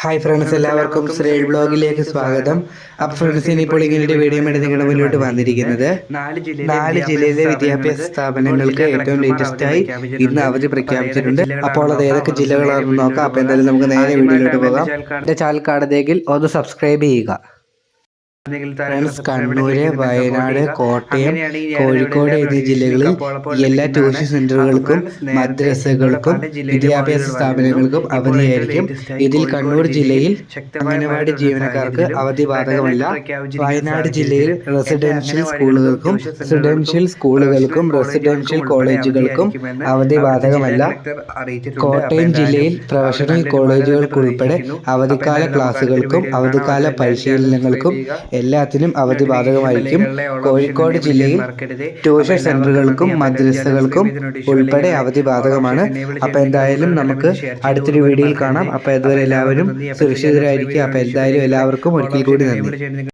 Hi friends എല്ലാവർക്കും ശ്രേൽ ബ്ലോഗിലേക്ക് സ്വാഗതം. അപ്പൊ ഫ്രണ്ട്സ് ഇനിയിപ്പോൾ ഇങ്ങനെ വീഡിയോ വേണ്ടി നിങ്ങളുടെ മുന്നോട്ട് വന്നിരിക്കുന്നത്. നാല് ജില്ലയിലെ വിദ്യാഭ്യാസ സ്ഥാപനങ്ങൾക്ക് ഏറ്റവും ലേറ്റസ്റ്റ് ആയി ഇന്ന് അവധി പ്രഖ്യാപിച്ചിട്ടുണ്ട്. അപ്പോൾ അത് ഏതൊക്കെ ജില്ലകളാണെന്ന് നോക്കാം. അപ്പൊ എന്തായാലും നമുക്ക് നേരെ വീഡിയോയിലോട്ട് പോകാം. എന്റെ ഒന്ന് സബ്സ്ക്രൈബ് ചെയ്യുക. കണ്ണൂര് വയനാട് കോട്ടയം കോഴിക്കോട് എന്നീ ജില്ലകളിൽ എല്ലാ ട്യൂഷൻ സെന്ററുകൾക്കും മദ്രസകൾക്കും വിദ്യാഭ്യാസ സ്ഥാപനങ്ങൾക്കും അവധിയായിരിക്കും. ഇതിൽ കണ്ണൂർ ജില്ലയിൽ അംഗനവാടി ജീവനക്കാർക്ക് അവധി ബാധകമല്ല വയനാട് ജില്ലയിൽ റെസിഡൻഷ്യൽ സ്കൂളുകൾക്കും റെസിഡൻഷ്യൽ സ്കൂളുകൾക്കും റെസിഡൻഷ്യൽ കോളേജുകൾക്കും അവധി ബാധകമല്ല കോട്ടയം ജില്ലയിൽ പ്രൊഫഷണൽ കോളേജുകൾക്കുൾപ്പെടെ അവധിക്കാല ക്ലാസുകൾക്കും അവധിക്കാല പരിശീലനങ്ങൾക്കും എല്ലാത്തിനും അവധി ബാധകമായിരിക്കും. കോഴിക്കോട് ജില്ലയിൽ ട്യൂഷൻ സെന്ററുകൾക്കും മദ്രസകൾക്കും ഉൾപ്പെടെ അവധി ബാധകമാണ്. അപ്പൊ എന്തായാലും നമുക്ക് അടുത്തൊരു വീഡിയോയിൽ കാണാം. അപ്പൊ ഇതുവരെ എല്ലാവരും സുരക്ഷിതരായിരിക്കും അപ്പൊ എന്തായാലും എല്ലാവർക്കും ഒരിക്കൽ കൂടി നന്ദി.